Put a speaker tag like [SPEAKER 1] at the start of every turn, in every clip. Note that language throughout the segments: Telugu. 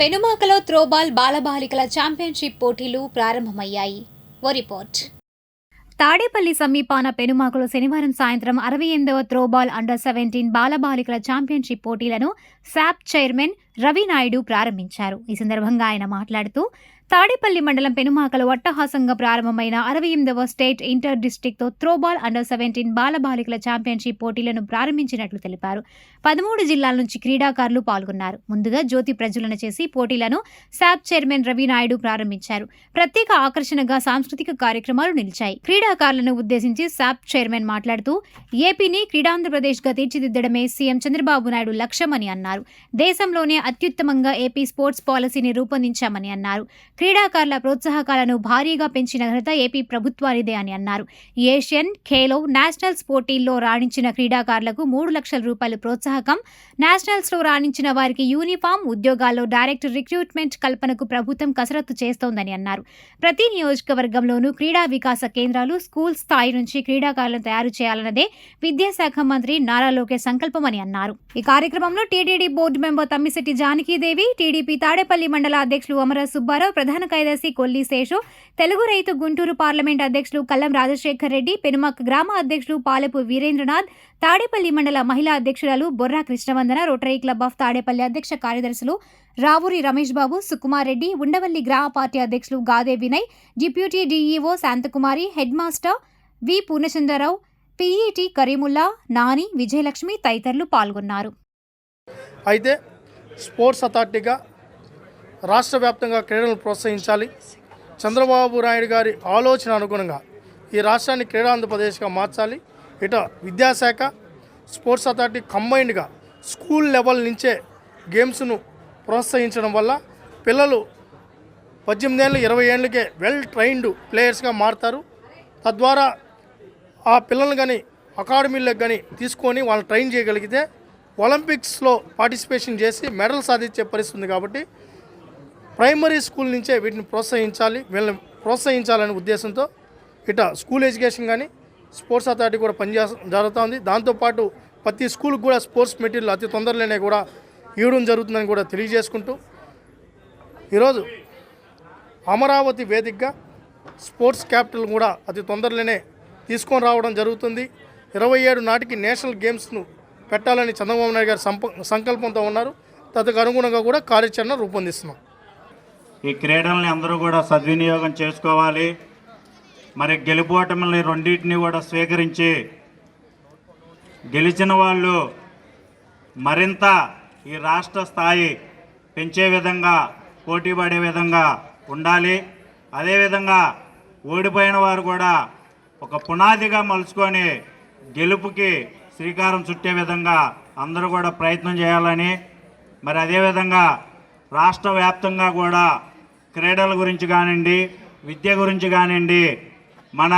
[SPEAKER 1] పెనుమాకలో త్రోబాల్ బాలబాలికల ఛాంపియన్షిప్ పోటీలు ప్రారంభమయ్యాయి. ఓ రిపోర్ట్. తాడేపల్లి సమీపాన పెనుమాకలో శనివారం సాయంత్రం అరవై ఎనిమిదవ త్రోబాల్ అండర్ సెవెంటీన్ బాలబాలికల ఛాంపియన్షిప్ పోటీలను శాప్ చైర్మన్ రవి నాయుడు ప్రారంభించారు. ఈ సందర్భంగా ఆయన మాట్లాడుతూ తాడేపల్లి మండలం పెనుమాకలో అట్టహాసంగా ప్రారంభమైన అరవై ఎనిమిదవ స్టేట్ ఇంటర్ డిస్టిక్తో త్రోబాల్ అండర్ సెవెంటీన్ బాలబాలికల ఛాంపియన్షిప్ పోటీలను ప్రారంభించినట్లు తెలిపారు. పదమూడు జిల్లాల నుంచి క్రీడాకారులు పాల్గొన్నారు. ముందుగా జ్యోతి ప్రజ్వలన చేసి పోటీలను శాప్ చైర్మన్ రవినాయుడు ప్రారంభించారు. ప్రత్యేక ఆకర్షణగా సాంస్కృతిక కార్యక్రమాలు నిలిచాయి. క్రీడాకారులను ఉద్దేశించి శాప్ చైర్మన్ మాట్లాడుతూ ఏపీని క్రీడాంధ్రప్రదేశ్గా తీర్చిదిద్దడమే సీఎం చంద్రబాబు నాయుడు లక్ష్యమని అన్నారు. దేశంలోనే అత్యుత్తమంగా ఏపీ స్పోర్ట్స్ పాలసీని రూపొందించామని అన్నారు. క్రీడాకారుల ప్రోత్సాహకాలను భారీగా పెంచిన ఘనత ఏపీ ప్రభుత్వానిదే అని అన్నారు. ఏషియన్ ఖేలో నేషనల్స్ పోటీల్లో రాణించిన క్రీడాకారులకు మూడు లక్షల రూపాయలు ప్రోత్సాహకం నేషనల్స్లో రాణించిన వారికి యూనిఫామ్ ఉద్యోగాల్లో డైరెక్ట్ రిక్రూట్మెంట్ కల్పనకు ప్రభుత్వం కసరత్తు చేస్తోందని అన్నారు. ప్రతి నియోజకవర్గంలోనూ క్రీడా వికాస కేంద్రాలు స్కూల్ స్థాయి నుంచి క్రీడాకారులను తయారు చేయాలన్నదే విద్యాశాఖ మంత్రి నారా లోకేష్ సంకల్పమని అన్నారు. ఈ కార్యక్రమంలో TTD board member Tammisetti Janakidevi TDP Tadepalli మండల అధ్యక్షులు అమర సుబ్బారావు ప్రధాన కార్యదర్శి కొల్లి శేషు తెలుగు రైతు గుంటూరు పార్లమెంట్ అధ్యక్షులు కల్లం రాజశేఖర్ రెడ్డి పెనుమక్ గ్రామ అధ్యక్షులు పాలపు వీరేంద్రనాథ్ తాడేపల్లి మండల మహిళా అధ్యక్షురాలు Borra Krishnavandana Rotary Club of Tadepalli అధ్యక్ష కార్యదర్శులు రావూరి రమేష్ బాబు సుకుమార్ రెడ్డి ఉండవల్లి గ్రామ పార్టీ అధ్యక్షులు Gade Vinay deputy DEO Shanthakumari head master V Purnachandrarao PET Karimulla Nani Vijayalakshmi తదితరులు పాల్గొన్నారు.
[SPEAKER 2] అయితే స్పోర్ట్స్ అథారిటీగా రాష్ట్ర వ్యాప్తంగా క్రీడలను ప్రోత్సహించాలి. చంద్రబాబు నాయుడు గారి ఆలోచన అనుగుణంగా ఈ రాష్ట్రాన్ని క్రీడా ఆంధ్రప్రదేశ్గా మార్చాలి. ఇట విద్యాశాఖ స్పోర్ట్స్ అథారిటీ కంబైన్డ్గా స్కూల్ లెవెల్ నుంచే గేమ్స్ను ప్రోత్సహించడం వల్ల పిల్లలు పద్దెనిమిది ఏళ్ళు ఇరవై ఏళ్ళకే వెల్ ట్రైన్డ్ ప్లేయర్స్గా మారుతారు. తద్వారా ఆ పిల్లల్ని కానీ అకాడమీలకు కానీ తీసుకొని వాళ్ళని ట్రైన్ చేయగలిగితే ఒలింపిక్స్లో పార్టిసిపేషన్ చేసి మెడల్ సాధించే పరిస్థితి కాబట్టి ప్రైమరీ స్కూల్ నుంచే వీటిని ప్రోత్సహించాలి వీళ్ళని ప్రోత్సహించాలనే ఉద్దేశంతో ఇట స్కూల్ ఎడ్యుకేషన్ కానీ స్పోర్ట్స్ అథారిటీ కూడా పనిచే జరుగుతూ ఉంది దాంతోపాటు ప్రతి స్కూల్కి కూడా స్పోర్ట్స్ మెటీరియల్ అతి తొందరలోనే కూడా ఇవ్వడం జరుగుతుందని కూడా తెలియజేసుకుంటూ ఈరోజు అమరావతి వేదికగా స్పోర్ట్స్ క్యాపిటల్ కూడా అతి తొందరలోనే తీసుకొని రావడం జరుగుతుంది. ఇరవై ఏడు నాటికి నేషనల్ గేమ్స్ను పెట్టాలని చంద్రబాబు నాయుడు గారు సంప సంకల్పంతో ఉన్నారు. తదకు అనుగుణంగా కూడా కార్యాచరణ రూపొందిస్తున్నాం.
[SPEAKER 3] ఈ క్రీడల్ని అందరూ కూడా సద్వినియోగం చేసుకోవాలి. మరి గెలుపోటములని రెండింటిని కూడా స్వీకరించి గెలిచిన వాళ్ళు మరింత ఈ రాష్ట్ర స్థాయి పెంచే విధంగా పోటీ పడే విధంగా ఉండాలి. అదేవిధంగా ఓడిపోయిన వారు కూడా ఒక పునాదిగా మలుచుకొని గెలుపుకి శ్రీకారం చుట్టే విధంగా అందరూ కూడా ప్రయత్నం చేయాలని మరి అదేవిధంగా రాష్ట్ర వ్యాప్తంగా కూడా క్రీడల గురించి కానివ్వండి విద్య గురించి కానివ్వండి మన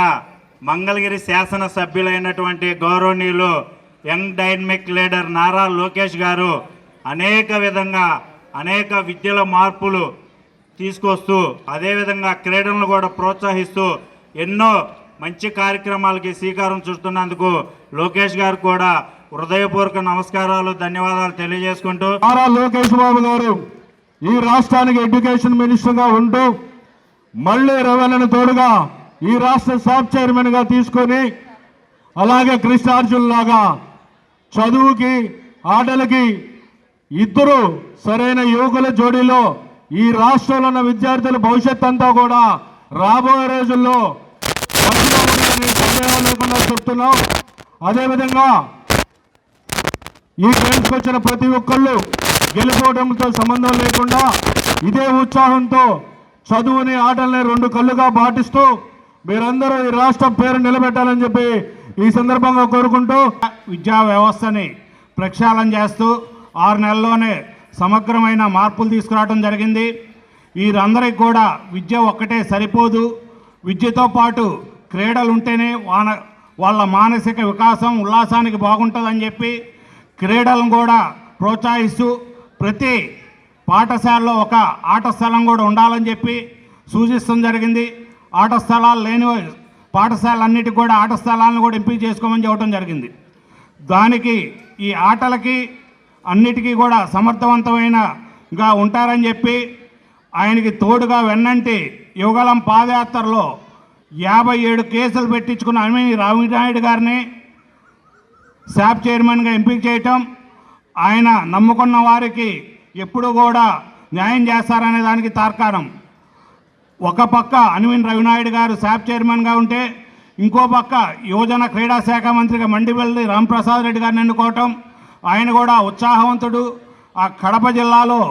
[SPEAKER 3] మంగళగిరి శాసన సభ్యులైనటువంటి గౌరవనీయులు young dynamic leader Nara Lokesh garu అనేక విధంగా అనేక విద్యల మార్పులు తీసుకొస్తూ అదేవిధంగా క్రీడలను కూడా ప్రోత్సహిస్తూ ఎన్నో మంచి కార్యక్రమాలకి శ్రీకారం చుడుతున్నందుకు లోకేష్ గారు కూడా హృదయపూర్వక నమస్కారాలు ధన్యవాదాలు తెలియజేసుకుంటూ
[SPEAKER 4] నారా లోకేష్ బాబు గారు ఈ రాష్ట్రానికి ఎడ్యుకేషన్ మినిస్టర్గా ఉంటూ మళ్ళీ రవణను తోడుగా ఈ రాష్ట్ర సాఫ్ చైర్మన్గా తీసుకొని అలాగే కృష్ణార్జున్ లాగా చదువుకి ఆటలకి ఇద్దరు సరైన యువకుల జోడీలో ఈ రాష్ట్రంలో ఉన్న విద్యార్థుల భవిష్యత్ అంతా కూడా రాబోయే రోజుల్లో సందేహం లేకుండా చెప్తున్నాం. అదేవిధంగా ఈ గేమ్స్కి వచ్చిన ప్రతి ఒక్కళ్ళు గెలుపోవడంతో సంబంధం లేకుండా ఇదే ఉత్సాహంతో చదువుని ఆటల్ని రెండు కళ్ళుగా పాటిస్తూ మీరందరూ ఈ రాష్ట్ర పేరు నిలబెట్టాలని చెప్పి ఈ సందర్భంగా కోరుకుంటూ
[SPEAKER 3] విద్యా వ్యవస్థని ప్రక్షాళన చేస్తూ ఆరు నెలల్లోనే సమగ్రమైన మార్పులు తీసుకురావడం జరిగింది. వీరందరికీ కూడా విద్య ఒక్కటే సరిపోదు. విద్యతో పాటు క్రీడలు ఉంటేనే వాళ్ళ మానసిక వికాసం ఉల్లాసానికి బాగుంటుందని చెప్పి క్రీడలను కూడా ప్రోత్సహిస్తూ ప్రతి పాఠశాలలో ఒక ఆట స్థలం కూడా ఉండాలని చెప్పి సూచిస్తాం జరిగింది. ఆట స్థలాలు లేని పాఠశాలన్నిటికి కూడా ఆట స్థలాలను కూడా ఎంపిక చేసుకోమని చెప్పడం జరిగింది. దానికి ఈ ఆటలకి అన్నిటికీ కూడా సమర్థవంతమైనగా ఉంటారని చెప్పి ఆయనకి తోడుగా వెన్నంటి యుగలం పాదయాత్రలో యాభై ఏడు కేసులు పెట్టించుకున్న అమిని రామినాయుడు గారిని శాప్ చైర్మన్గా ఎంపిక చేయటం ఆయన నమ్ముకున్న వారికి ఎప్పుడు కూడా న్యాయం చేస్తారనే దానికి తార్కాణం. ఒక పక్క అనివిన్ రవినాయుడు గారు శాప్ చైర్మన్గా ఉంటే ఇంకో పక్క యువజన క్రీడా శాఖ మంత్రిగా మండిపల్లి రాంప్రసాద్ రెడ్డి గారిని ఎన్నుకోవటం ఆయన కూడా ఉత్సాహవంతుడు. ఆ కడప జిల్లాలో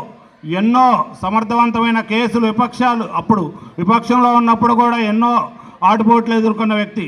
[SPEAKER 3] ఎన్నో సమర్థవంతమైన కేసులు విపక్షాలు అప్పుడు విపక్షంలో ఉన్నప్పుడు కూడా ఎన్నో ఆటుపోట్లు ఎదుర్కొన్న వ్యక్తి.